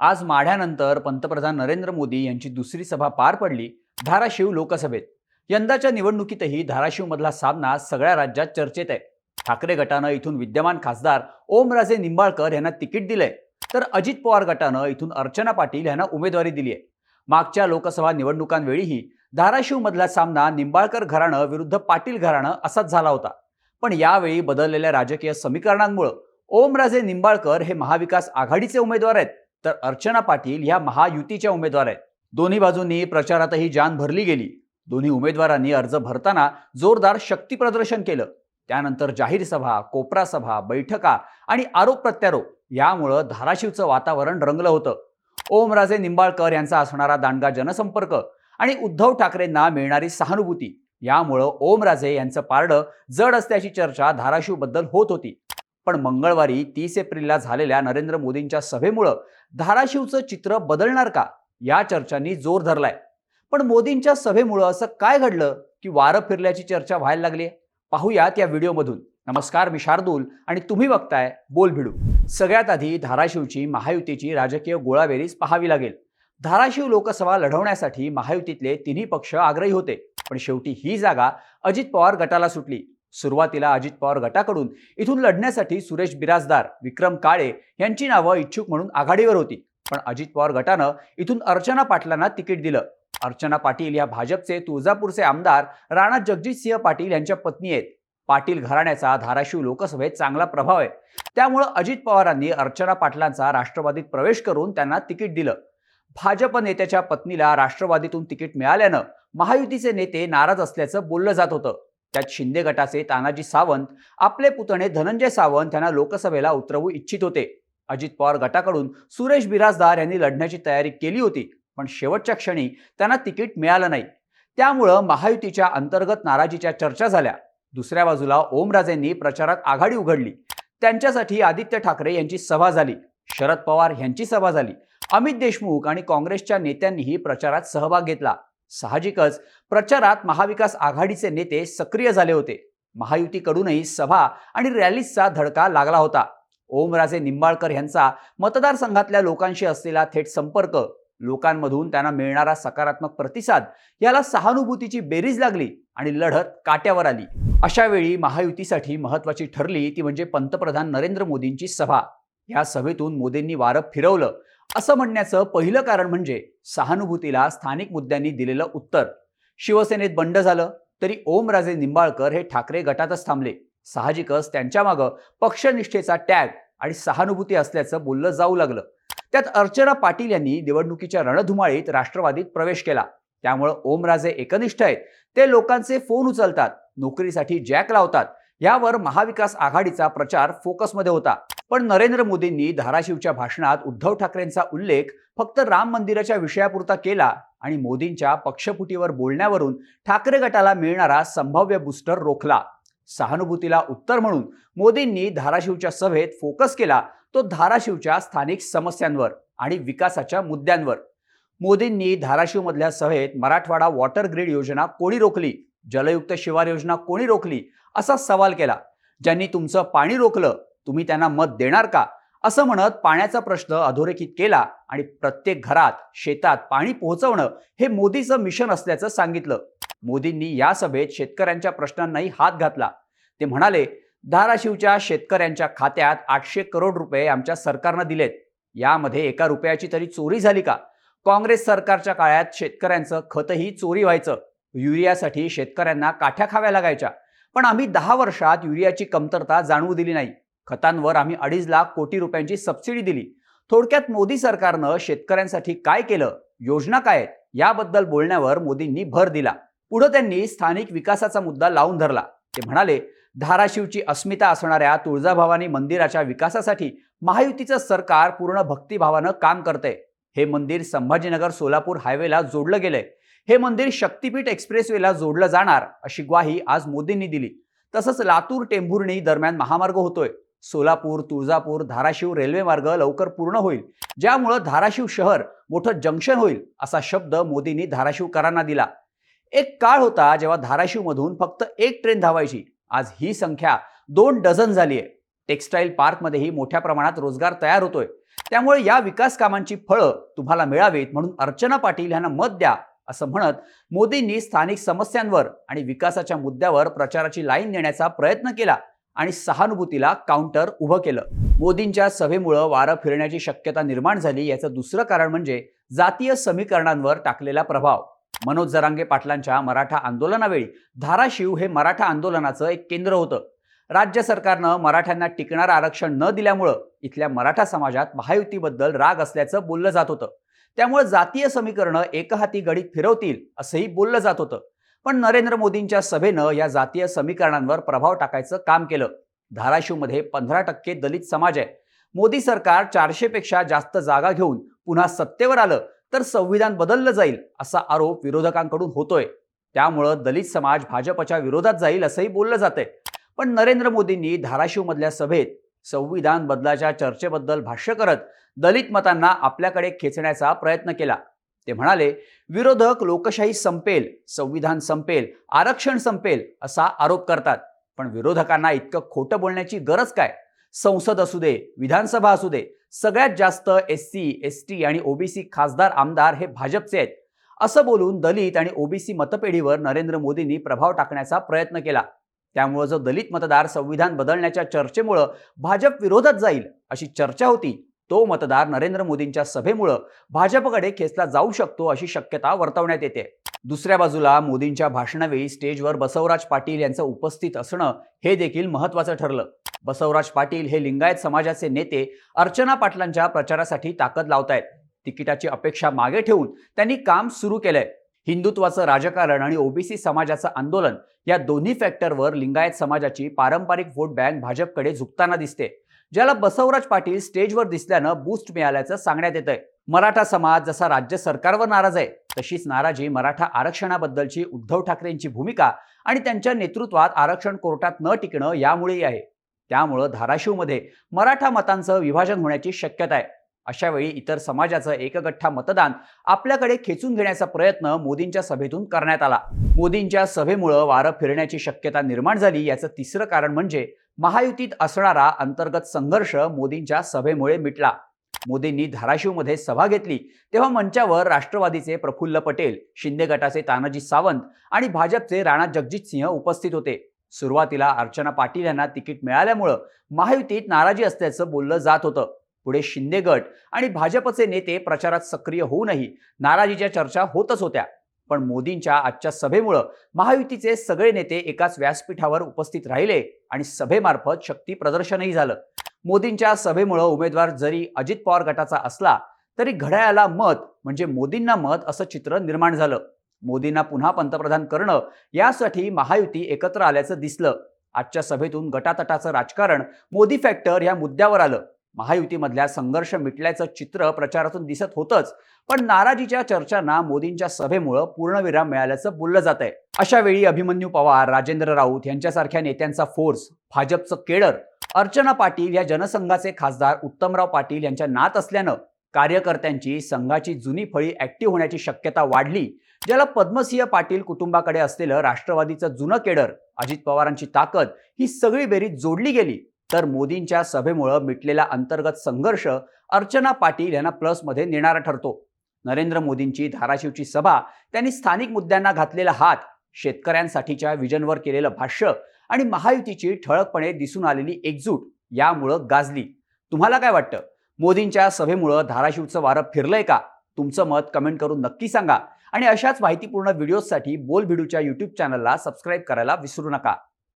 आज माढ्यानंतर पंतप्रधान नरेंद्र मोदी यांची दुसरी सभा पार पडली धाराशिव लोकसभेत. यंदाच्या निवडणुकीतही धाराशिवमधला सामना सगळ्या राज्यात चर्चेत आहे. ठाकरे गटानं इथून विद्यमान खासदार ओमराजे निंबाळकर यांना तिकीट दिलंय. तर अजित पवार गटानं इथून अर्चना पाटील यांना उमेदवारी दिली आहे मागच्या लोकसभा निवडणुकांवेळीही धाराशिवमधला सामना निंबाळकर घराणं विरुद्ध पाटील घराणं असाच झाला होता. पण यावेळी बदललेल्या राजकीय समीकरणांमुळं ओमराजे निंबाळकर हे महाविकास आघाडीचे उमेदवार आहेत. तर अर्चना पाटील ह्या महायुतीच्या उमेदवार आहेत. दोन्ही बाजूंनी प्रचारातही जान भरली गेली. दोन्ही उमेदवारांनी अर्ज भरताना जोरदार शक्ती प्रदर्शन केलं. त्यानंतर जाहीर सभा कोपरा सभा बैठका आणि आरोप प्रत्यारोप यामुळं धाराशिवचं वातावरण रंगलं होतं. ओमराजे निंबाळकर यांचा असणारा दांडगा जनसंपर्क आणि उद्धव ठाकरेंना मिळणारी सहानुभूती यामुळं ओमराजे यांचं पारडं जड असल्याची चर्चा धाराशिवबद्दल होत होती. पण मंगळवारी तीस एप्रिलला झालेल्या नरेंद्र मोदींच्या सभेमुळं धाराशिवचं चित्र बदलणार का? या चर्चांनी जोर धरलाय. पण मोदींच्या सभेमुळं असं काय घडलं? की वारं फिरल्याची चर्चा व्हायला लागली पाहूयात या व्हिडिओमधून. नमस्कार मी शार्दूल आणि तुम्ही बघताय बोल भिडू. सगळ्यात आधी धाराशिवची महायुतीची राजकीय गोळाबेरीज पाहावी लागेल. धाराशिव लोकसभा लढवण्यासाठी महायुतीतले तिन्ही पक्ष आग्रही होते. पण शेवटी ही जागा अजित पवार गटाला सुटली. सुरुवातीला अजित पवार गटाकडून. इथून लढण्यासाठी सुरेश बिराजदार विक्रम काळे यांची नावं इच्छुक म्हणून आघाडीवर होती. पण अजित पवार गटानं इथून अर्चना पाटलांना तिकीट दिलं. अर्चना पाटील या भाजपचे तुळजापूरचे आमदार राणा जगजितसिंह पाटील यांच्या पत्नी आहेत. पाटील घराण्याचा धाराशिव लोकसभेत चांगला प्रभाव आहे. त्यामुळं अजित पवारांनी अर्चना पाटलांचा राष्ट्रवादीत प्रवेश करून त्यांना तिकीट दिलं. भाजप नेत्याच्या पत्नीला राष्ट्रवादीतून तिकीट मिळाल्यानं महायुतीचे नेते नाराज असल्याचं बोललं जात होतं. त्यात शिंदे गटाचे तानाजी सावंत आपले पुतणे धनंजय सावंत यांना लोकसभेला उतरवू इच्छित होते. अजित पवार गटाकडून सुरेश बिराजदार यांनी लढण्याची तयारी केली होती पण शेवटच्या क्षणी त्यांना तिकीट मिळालं नाही. त्यामुळं महायुतीच्या अंतर्गत नाराजीच्या चर्चा झाल्या. दुसऱ्या बाजूला ओमराजेंनी प्रचारात आघाडी उघडली. त्यांच्यासाठी आदित्य ठाकरे यांची सभा झाली. शरद पवार यांची सभा झाली. अमित देशमुख आणि काँग्रेसच्या नेत्यांनीही प्रचारात सहभाग घेतला. साहजिकच प्रचारात महाविकास आघाडीचे नेते सक्रिय झाले होते. महायुतीकडूनही सभा आणि रॅलीजचा धडका लागला होता. ओमराजे निंबाळकर यांचा मतदारसंघातल्या लोकांशी असलेला थेट संपर्क लोकांमधून त्यांना मिळणारा सकारात्मक प्रतिसाद याला सहानुभूतीची बेरीज लागली आणि लढत काट्यावर आली. अशा वेळी महायुतीसाठी महत्वाची ठरली ती म्हणजे पंतप्रधान नरेंद्र मोदींची सभा. या सभेतून मोदींनी वारं फिरवलं. असं म्हणण्याचं पहिलं कारण म्हणजे सहानुभूतीला स्थानिक मुद्द्यांनी दिलेलं उत्तर. शिवसेनेत बंड झालं तरी ओमराजे निंबाळकर हे ठाकरे गटातच थांबले. साहजिकच त्यांच्या मागं पक्षनिष्ठेचा टॅग आणि सहानुभूती असल्याचं बोललं जाऊ लागलं. त्यात अर्चना पाटील यांनी निवडणुकीच्या रणधुमाळीत राष्ट्रवादीत प्रवेश केला. त्यामुळं ओमराजे एकनिष्ठ आहेत. ते लोकांचे फोन उचलतात नोकरीसाठी जॅक लावतात. यावर महाविकास आघाडीचा प्रचार फोकसमध्ये होता. पण नरेंद्र मोदींनी धाराशिवच्या भाषणात उद्धव ठाकरेंचा उल्लेख फक्त राम मंदिराच्या विषयापुरता केला आणि मोदींच्या पक्षपुटीवर बोलण्यावरून ठाकरे गटाला मिळणारा संभाव्य बुस्टर रोखला. सहानुभूतीला उत्तर म्हणून मोदींनी धाराशिवच्या सभेत फोकस केला तो धाराशिवच्या स्थानिक समस्यांवर आणि विकासाच्या मुद्द्यांवर. मोदींनी धाराशिवमधल्या सभेत मराठवाडा वॉटर ग्रीड योजना कोणी रोखली? जलयुक्त शिवार योजना कोणी रोखली? असा सवाल केला. ज्यांनी तुमचं पाणी रोखलं तुम्ही त्यांना मत देणार का? असं म्हणत पाण्याचा प्रश्न अधोरेखित केला आणि प्रत्येक घरात शेतात पाणी पोहोचवणं हे मोदीचं मिशन असल्याचं सांगितलं. मोदींनी या सभेत शेतकऱ्यांच्या प्रश्नांनाही हात घातला. ते म्हणाले धाराशिवच्या शेतकऱ्यांच्या खात्यात आठशे करोड रुपये आमच्या सरकारनं दिलेत. यामध्ये एका रुपयाची तरी चोरी झाली का? काँग्रेस सरकारच्या काळात शेतकऱ्यांचं खतही चोरी व्हायचं. युरियासाठी शेतकऱ्यांना काठ्या खाव्या लागायच्या. पण आम्ही दहा वर्षात युरियाची कमतरता जाणवू दिली नाही. खतांवर आम्ही अडीच लाख कोटी रुपयांची सबसिडी दिली. थोडक्यात मोदी सरकारनं शेतकऱ्यांसाठी काय केलं? योजना काय आहेत? याबद्दल बोलण्यावर मोदींनी भर दिला. पुढे त्यांनी स्थानिक विकासाचा मुद्दा लावून धरला. ते म्हणाले धाराशिवची अस्मिता असणाऱ्या तुळजाभवानी मंदिराच्या विकासासाठी महायुतीचं सरकार पूर्ण भक्तिभावानं काम करतंय. हे मंदिर संभाजीनगर सोलापूर हायवेला जोडलं गेलंय. हे मंदिर शक्तीपीठ एक्सप्रेसवेला जोडलं जाणार अशी ग्वाही आज मोदींनी दिली. तसंच लातूर टेंभुर्णी दरम्यान महामार्ग होतोय. सोलापूर तुळजापूर धाराशिव रेल्वे मार्ग लवकर पूर्ण होईल. ज्यामुळं धाराशिव शहर मोठं जंक्शन होईल असा शब्द मोदींनी धाराशिवकरांना दिला. एक काळ होता जेव्हा धाराशिवमधून फक्त एक ट्रेन धावायची. आज ही संख्या दोन डझन झाली आहे टेक्स्टाईल पार्कमध्येही मोठ्या प्रमाणात रोजगार तयार होतोय. त्यामुळे या विकास कामांची फळं तुम्हाला मिळावीत म्हणून अर्चना पाटील यांना मत द्या असं म्हणत मोदींनी स्थानिक समस्यांवर आणि विकासाच्या मुद्द्यावर प्रचाराची लाईन नेण्याचा प्रयत्न केला. आणि सहानुभूतीला काउंटर उभं केलं. मोदींच्या सभेमुळं वारं फिरण्याची शक्यता निर्माण झाली याचं दुसरं कारण म्हणजे जातीय समीकरणांवर टाकलेला प्रभाव. मनोज जरांगे पाटलांच्या मराठा आंदोलनावेळी धाराशिव हे मराठा आंदोलनाचं एक केंद्र होतं. राज्य सरकारनं मराठ्यांना टिकणारं आरक्षण न दिल्यामुळं इथल्या मराठा समाजात महायुतीबद्दल राग असल्याचं बोललं जात होतं. त्यामुळे जातीय समीकरणं एकहाती गडीत फिरवतील असंही बोललं जात होतं. पण नरेंद्र मोदींच्या सभेनं या जातीय समीकरणांवर प्रभाव टाकायचं काम केलं. धाराशिवमध्ये पंधरा टक्के दलित समाज आहे. मोदी सरकार चारशेपेक्षा जास्त जागा घेऊन पुन्हा सत्तेवर आलं तर संविधान बदललं जाईल असा आरोप विरोधकांकडून होतोय. त्यामुळं दलित समाज भाजपच्या विरोधात जाईल असंही बोललं जातंय. पण नरेंद्र मोदींनी धाराशिवमधल्या सभेत संविधान बदलाच्या चर्चेबद्दल भाष्य करत दलित मतांना आपल्याकडे खेचण्याचा प्रयत्न केला. ते म्हणाले विरोधक लोकशाही संपेल संविधान संपेल आरक्षण संपेल असा आरोप करतात. पण विरोधकांना इतकं खोटं बोलण्याची गरज काय? संसद असू दे विधानसभा असू दे सगळ्यात जास्त एस सी एस टी आणि ओबीसी खासदार आमदार हे भाजपचे आहेत. असं बोलून दलित आणि ओबीसी मतपेढीवर नरेंद्र मोदींनी प्रभाव टाकण्याचा प्रयत्न केला. त्यामुळं जो दलित मतदार संविधान बदलण्याच्या चर्चेमुळं भाजप विरोधात जाईल अशी चर्चा होती. तो मतदार नरेंद्र मोदींच्या सभेमुळं भाजपकडे खेचला जाऊ शकतो अशी शक्यता वर्तवण्यात येते. दुसऱ्या बाजूला मोदींच्या भाषणावेळी स्टेजवर बसवराज पाटील यांचं उपस्थित असणं हे देखील महत्वाचं ठरलं. बसवराज पाटील हे लिंगायत समाजाचे नेते अर्चना पाटलांच्या प्रचारासाठी ताकद लावतायत. तिकिटाची अपेक्षा मागे ठेवून त्यांनी काम सुरू केलंय. हिंदुत्वाचं राजकारण आणि ओबीसी समाजाचं आंदोलन या दोन्ही फॅक्टरवर लिंगायत समाजाची पारंपरिक वोट बँक भाजपकडे झुकताना दिसते. ज्याला बसवराज पाटील स्टेजवर दिसल्यानं बूस्ट मिळाल्याचं सांगण्यात येत आहे मराठा समाज जसा राज्य सरकारवर नाराज आहे तशीच नाराजी मराठा आरक्षणाबद्दलची उद्धव ठाकरेंची भूमिका आणि त्यांच्या नेतृत्वात आरक्षण कोर्टात न टिकणं यामुळेही आहे. त्यामुळं धाराशिवमध्ये मराठा मतांचं विभाजन होण्याची शक्यता आहे. अशा वेळी इतर समाजाचं एकगठ्ठा मतदान आपल्याकडे खेचून घेण्याचा प्रयत्न मोदींच्या सभेतून करण्यात आला. मोदींच्या सभेमुळं वारं फिरण्याची शक्यता निर्माण झाली याचं तिसरं कारण म्हणजे महायुतीत असणारा अंतर्गत संघर्ष मोदींच्या सभेमुळे मिटला. मोदींनी धाराशिवमध्ये सभा घेतली. तेव्हा मंचावर राष्ट्रवादीचे प्रफुल्ल पटेल शिंदे गटाचे तानाजी सावंत आणि भाजपचे राणा जगजित सिंह उपस्थित होते. सुरुवातीला अर्चना पाटील यांना तिकीट मिळाल्यामुळं महायुतीत नाराजी असल्याचं बोललं जात होतं. पुढे शिंदे गट आणि भाजपचे नेते प्रचारात सक्रिय होऊनही नाराजीच्या चर्चा होतच होत्या. पण मोदींच्या आजच्या सभेमुळं महायुतीचे सगळे नेते एकाच व्यासपीठावर उपस्थित राहिले आणि सभेमार्फत शक्ती प्रदर्शनही झालं. मोदींच्या सभेमुळं उमेदवार जरी अजित पवार गटाचा असला तरी घड्याळाला मत म्हणजे मोदींना मत असं चित्र निर्माण झालं. मोदींना पुन्हा पंतप्रधान करणं यासाठी महायुती एकत्र आल्याचं दिसलं. आजच्या सभेतून गटातटाचं राजकारण मोदी फॅक्टर या मुद्द्यावर आलं. महायुतीमधल्या संघर्ष मिटल्याचं चित्र प्रचारातून दिसत होतंच पण नाराजीच्या चर्चांना मोदींच्या सभेमुळं पूर्णविराम मिळाल्याचं बोललं जात आहे अशा वेळी अभिमन्यू पवार राजेंद्र राऊत यांच्यासारख्या नेत्यांचा फोर्स भाजपचं केडर अर्चना पाटील या जनसंघाचे खासदार उत्तमराव पाटील यांच्या नात असल्यानं कार्यकर्त्यांची संघाची जुनी फळी ऍक्टिव्ह होण्याची शक्यता वाढली ज्याला पद्मसिंह पाटील कुटुंबाकडे असलेलं राष्ट्रवादीचं जुनं केडर अजित पवारांची ताकद ही सगळी बेरीज जोडली गेली. तर मोदींच्या सभेमुळं मिटलेला अंतर्गत संघर्ष अर्चना पाटील यांना प्लसमध्ये नेणारा ठरतो. नरेंद्र मोदींची धाराशिवची सभा त्यांनी स्थानिक मुद्द्यांना घातलेला हात शेतकऱ्यांसाठीच्या विजनवर केलेलं भाष्य आणि महायुतीची ठळकपणे दिसून आलेली एकजूट यामुळं गाजली. तुम्हाला काय वाटतं? मोदींच्या सभेमुळं धाराशिवचं वारं फिरलंय का? तुमचं मत कमेंट करून नक्की सांगा आणि अशाच माहितीपूर्ण व्हिडिओजसाठी बोल भिडूच्या यूट्यूब चॅनलला सबस्क्राईब करायला विसरू नका.